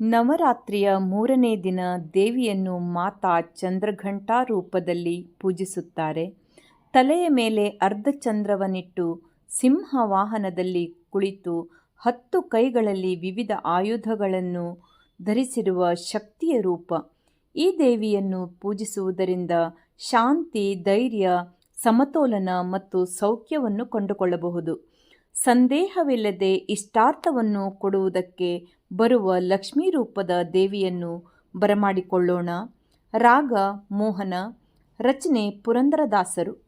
ನವರಾತ್ರಿಯ ಮೂರನೇ ದಿನ ದೇವಿಯನ್ನು ಮಾತಾ ಚಂದ್ರಘಂಟಾ ರೂಪದಲ್ಲಿ ಪೂಜಿಸುತ್ತಾರೆ. ತಲೆಯ ಮೇಲೆ ಅರ್ಧಚಂದ್ರವನ್ನಿಟ್ಟು ಸಿಂಹ ವಾಹನದಲ್ಲಿ ಕುಳಿತು ಹತ್ತು ಕೈಗಳಲ್ಲಿ ವಿವಿಧ ಆಯುಧಗಳನ್ನು ಧರಿಸಿರುವ ಶಕ್ತಿಯ ರೂಪ. ಈ ದೇವಿಯನ್ನು ಪೂಜಿಸುವುದರಿಂದ ಶಾಂತಿ, ಧೈರ್ಯ, ಸಮತೋಲನ ಮತ್ತು ಸೌಖ್ಯವನ್ನು ಕಂಡುಕೊಳ್ಳಬಹುದು. ಸಂದೇಹವಿಲ್ಲದೆ ಇಷ್ಟಾರ್ಥವನ್ನು ಕೊಡುವುದಕ್ಕೆ ಬರುವ ಲಕ್ಷ್ಮೀ ರೂಪದ ದೇವಿಯನ್ನು ಬರಮಾಡಿಕೊಳ್ಳೋಣ. ರಾಗ ಮೋಹನ ರಚನೆ ಪುರಂದರದಾಸರು.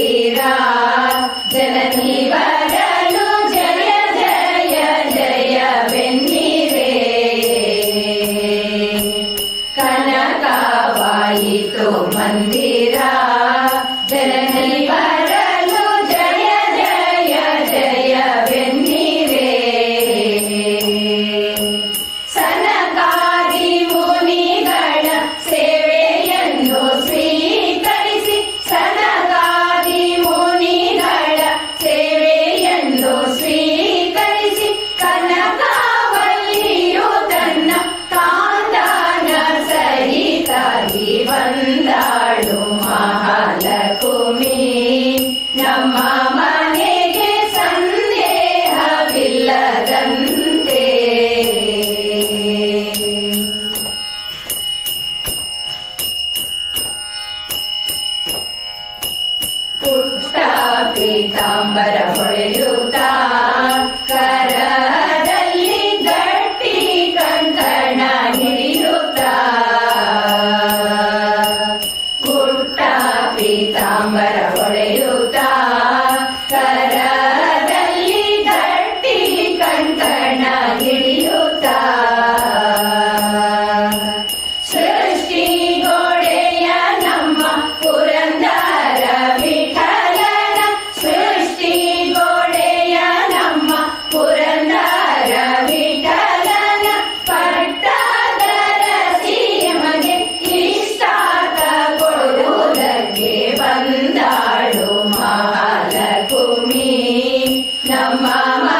वीरा जननी ಪೀತಾಂಬರ ಹೊಳೆಯುತ್ತಾ ಕರ Mama.